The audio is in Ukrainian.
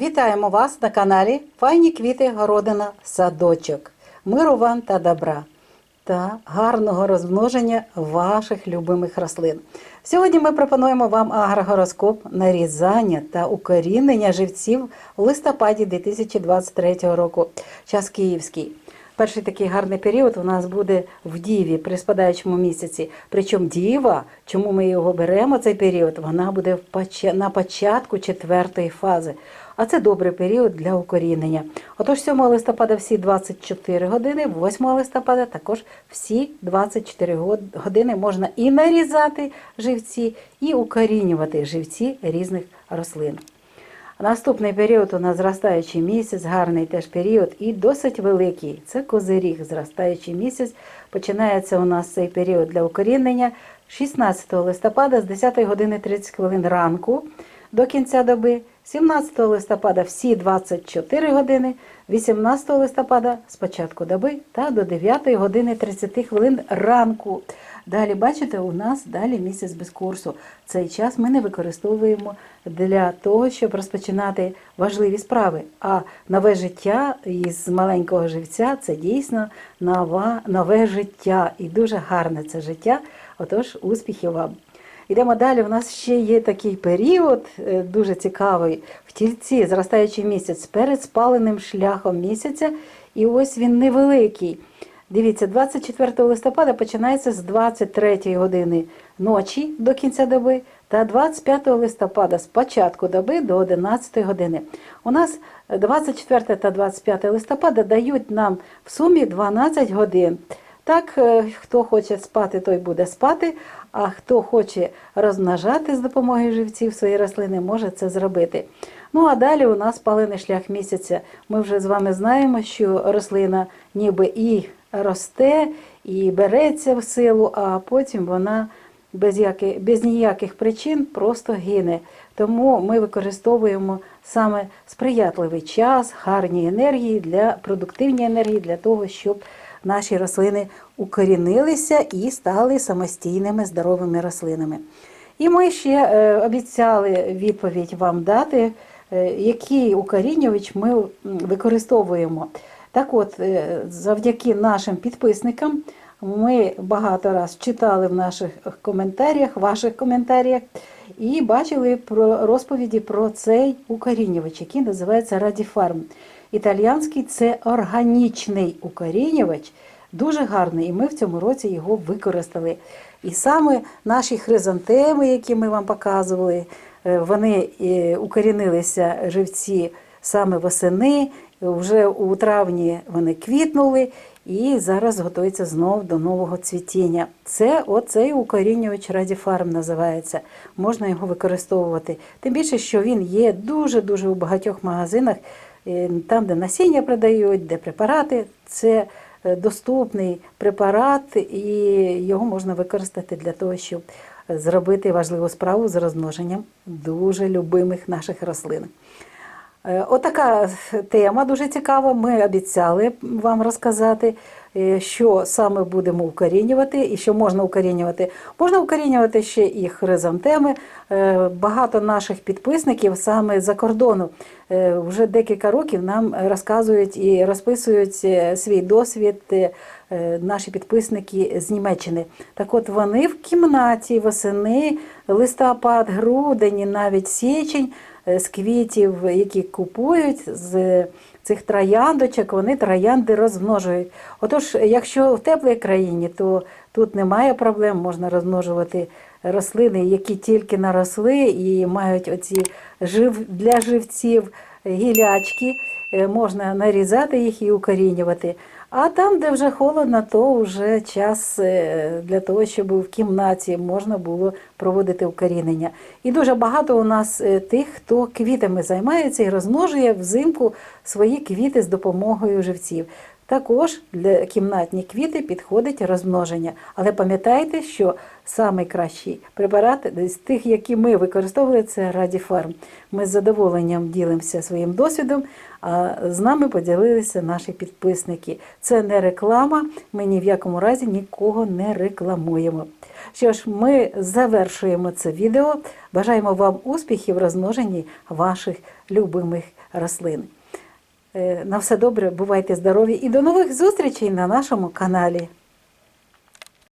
Вітаємо вас на каналі Файні квіти Городина Садочок. Миру вам та добра та гарного розмноження ваших любимих рослин. Сьогодні ми пропонуємо вам агрогороскоп нарізання та укорінення живців у листопаді 2023 року. Час київський. Перший такий гарний період у нас буде в Діві при спадаючому місяці. Причому Діва, чому ми його беремо, цей період, вона буде на початку четвертої фази. А це добрий період для укорінення. Отож, 7 листопада всі 24 години, 8 листопада також всі 24 год- години можна і нарізати живці, і укорінювати живці різних рослин. Наступний період у нас зростаючий місяць, гарний теж період і досить великий. Це козиріг, зростаючий місяць. Починається у нас цей період для укорінення 16 листопада з 10 години 30 хвилин ранку до кінця доби, 17 листопада всі 24 години, 18 листопада з початку доби та до 9 години 30 хвилин ранку. Далі, бачите, у нас далі місяць без курсу. Цей час ми не використовуємо для того, щоб розпочинати важливі справи. А нове життя із маленького живця це дійсно нова, нове життя. І дуже гарне це життя. Отож, успіхів вам! Йдемо далі. У нас ще є такий період, е, дуже цікавий, в тільці, зростаючий місяць перед спаленим шляхом місяця. І ось він невеликий. Дивіться, 24 листопада починається з 23 години ночі до кінця доби, та 25 листопада з початку доби до 11 години. У нас 24 та 25 листопада дають нам в сумі 12 годин. Так, е, хто хоче спати, той буде спати, а хто хоче розмножати з допомогою живців свої рослини, може це зробити. Ну а далі у нас палений шлях місяця. Ми вже з вами знаємо, що рослина ніби і росте, і береться в силу, а потім вона без, яки, без ніяких причин просто гине. Тому ми використовуємо саме сприятливий час, гарні енергії для продуктивні енергії для того, щоб наші рослини укорінилися і стали самостійними здоровими рослинами. І ми ще е, обіцяли відповідь вам дати, е, який укорінювач ми використовуємо. Так от, е, завдяки нашим підписникам, ми багато раз читали в наших коментарях, ваших коментарях, і бачили про розповіді про цей укорінювач, який називається Радіфарм. Італіянський це органічний укорінювач, дуже гарний, і ми в цьому році його використали. І саме наші хризантеми, які ми вам показували, е, вони е, укорінилися живці саме восени. Вже у травні вони квітнули і зараз готуються знов до нового цвітіння. Це оцей укорінювач Радіфарм називається. Можна його використовувати. Тим більше, що він є дуже-дуже у багатьох магазинах, там, де насіння продають, де препарати. Це е, доступний препарат, і його можна використати для того, щоб зробити важливу справу з розмноженням дуже любимих наших рослин. Е, Отака тема дуже цікава. Ми обіцяли вам розказати, е, що саме будемо укорінювати і що можна укорінювати. Можна укорінювати ще і хризантеми. Е, Багато наших підписників саме за кордону вже декілька років нам розказують і розписують свій досвід. Наші підписники з Німеччини. Так от вони в кімнаті восени, листопад, грудень, навіть січень з квітів, які купують з цих трояндочок, вони троянди розмножують. Отож, якщо в теплій країні, то тут немає проблем, можна розмножувати рослини, які тільки наросли і мають оці жив для живців гілячки, е, можна нарізати їх і укорінювати. А там, де вже холодно, то вже час е, для того, щоб в кімнаті можна було проводити укорінення. І дуже багато у нас е, тих, хто квітами займається і розмножує взимку свої квіти з допомогою живців. Також для кімнатні квіти підходить розмноження. Але пам'ятайте, що найкращий препарат з тих, які ми використовували, це Радіфарм. Ми з задоволенням ділимося своїм досвідом, а з нами поділилися наші підписники. Це не реклама, ми ні в якому разі нікого не рекламуємо. Що ж, ми завершуємо це відео. Бажаємо вам успіхів в розмноженні ваших любимих рослин. Е, На все добре, бувайте здорові і до нових зустрічей на нашому каналі.